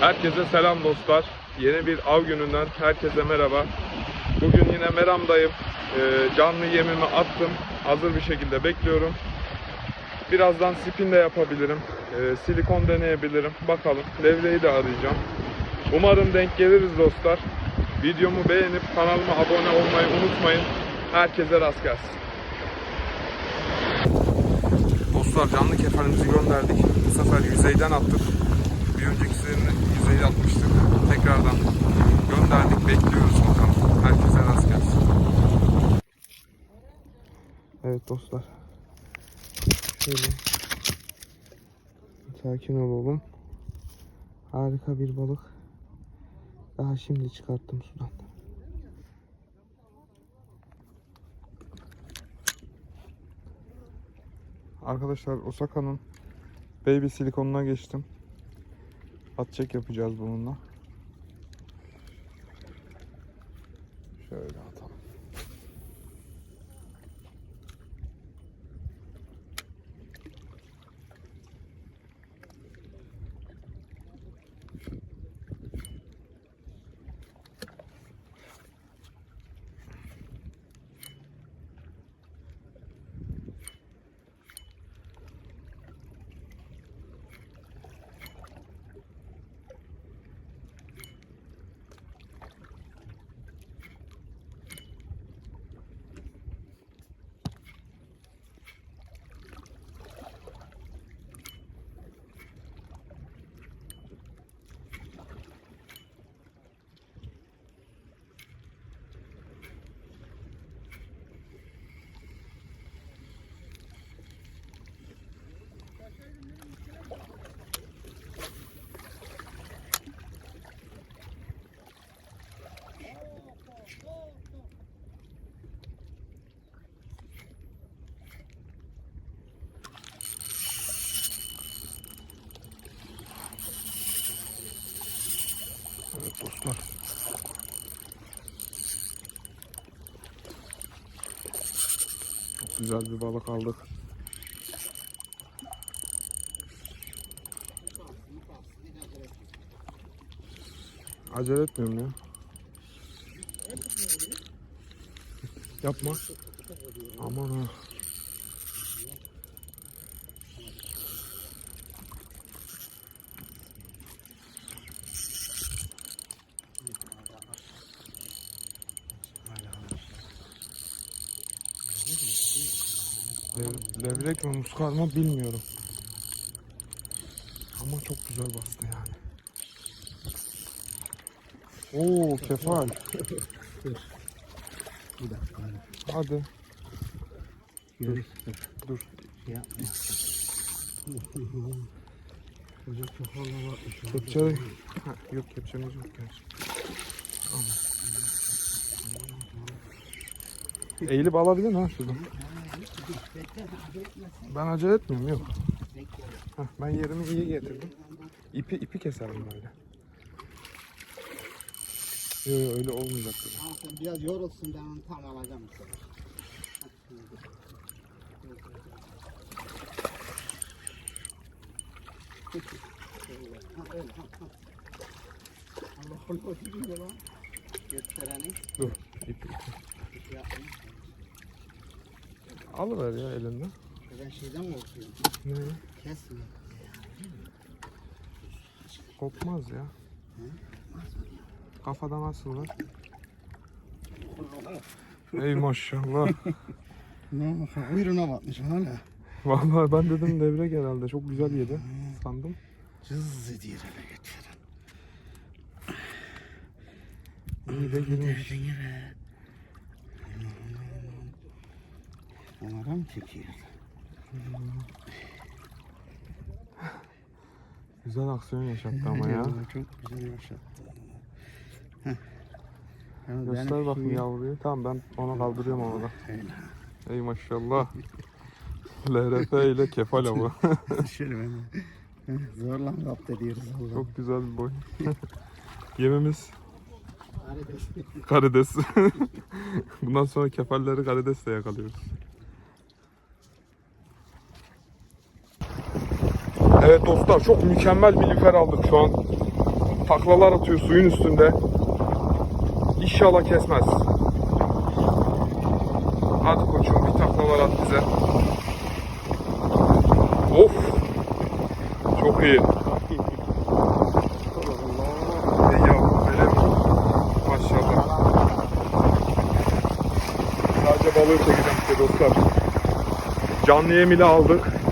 Herkese selam dostlar. Yeni bir av gününden herkese merhaba. Bugün yine Meram'dayım. Ee, canlı yemimi attım. Hazır bir şekilde bekliyorum. Birazdan spin de yapabilirim. Ee, silikon deneyebilirim. Bakalım. Levreyi de arayacağım. Umarım denk geliriz dostlar. Videomu beğenip kanalıma abone olmayı unutmayın. Herkese rast gelsin. Dostlar canlı kefalimizi gönderdik. Bu sefer yüzeyden attık. Bir önceki yüzeyde atmıştık. Tekrardan gönderdik. Bekliyoruz bakalım. Herkese rast gelsin. Evet dostlar. Şöyle sakin olalım. Harika bir balık. Daha şimdi çıkarttım sudan. Arkadaşlar Osaka'nın Baby silikonuna geçtim. At çek yapacağız bununla. Şöyle atalım. Dostlar. Çok güzel bir balık aldık. Acele etmiyorum ya. Yapma. Aman ha. Levrek mi muskar mı bilmiyorum. Ama çok güzel bastı yani. Oo kefal. Bir dakika. hadi. Hadi Dur. dur. Şey yapma. Çocuk çok fazla bakmış. Kepçe... Ha, yok kepçemiz yok gerçi. Tamam. Eğilip alabilir ha şuradan? Ben acele etmiyorum yok. Heh, ben yerimi iyi getirdim. İpi ipi keserim böyle. Yok yok, öyle olmayacak sen biraz yorulsun ben onu tam alacağım Dur ipi ipi. Alıver ya elinden. Ben şeyden korkuyorum. Ne? Kesme. Kopmaz ya. Kafadan asıl var. Ey maşallah. Ne bakın kuyruğuna batmış hala. Vallahi ben dedim devrek herhalde. Çok güzel yedi sandım. Cız ediyor eve getirin. İyi de girmiş. Onlara mı çekiyor? Güzel aksiyon yaşattı ama ya. Çok güzel yaşattı. Ya Göster bakayım şu- yavruyu. Tamam ben ona kaldırıyorum onu da. Öyle. Ey maşallah. LRF ile kefal ama. Şöyle ben zorla zapt ediyoruz. Çok güzel bir boy. Yemimiz Karides. karides. Bundan sonra kefalleri karidesle yakalıyoruz. Evet dostlar çok mükemmel bir lüfer aldık şu an. taklalar atıyor suyun üstünde. İnşallah kesmez. Hadi koçum bir taklalar at bize. Of. Çok iyi. Sadece balığı çekeceğim size dostlar. Canlı yem ile aldık.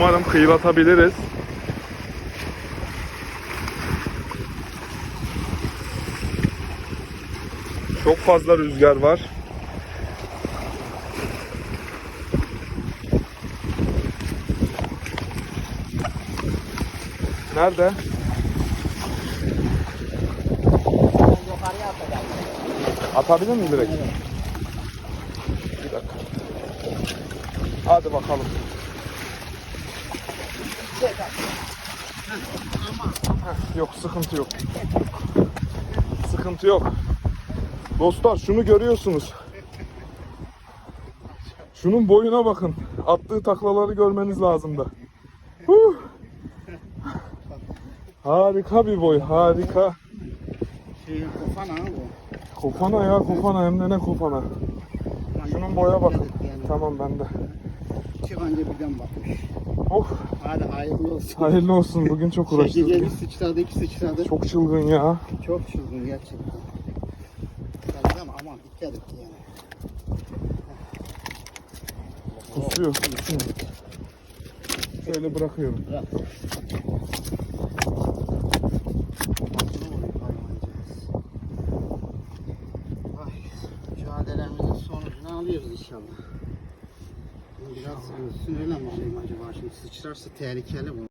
Umarım kıyılatabiliriz. Çok fazla rüzgar var. Nerede? Atabilir mi direkt? Bir dakika. Hadi bakalım. Heh, Yok sıkıntı yok. Sıkıntı yok. Dostlar şunu görüyorsunuz. Şunun boyuna bakın. Attığı taklaları görmeniz lazım da. Huh. Harika bir boy, harika. Şey kofan ha bu. Kofana ya kofana hem de ne kofana. Şunun boya bakın. Tamam bende. İki kanca birden bakmış. Of Hadi hayırlı olsun. hayırlı olsun bugün çok Şey, gece bir uğraştık. sıçradı, iki sıçradı. Çok çılgın ya. Çok çılgın gerçekten. Tabii ama aman dikkat et yani. Kusuyor. kusuyor. Şöyle bırakıyorum. Bırak. Mücadelemizin sonucunu alıyoruz inşallah. Biraz mi alayım acaba? Şimdi sıçrarsa tehlikeli bu.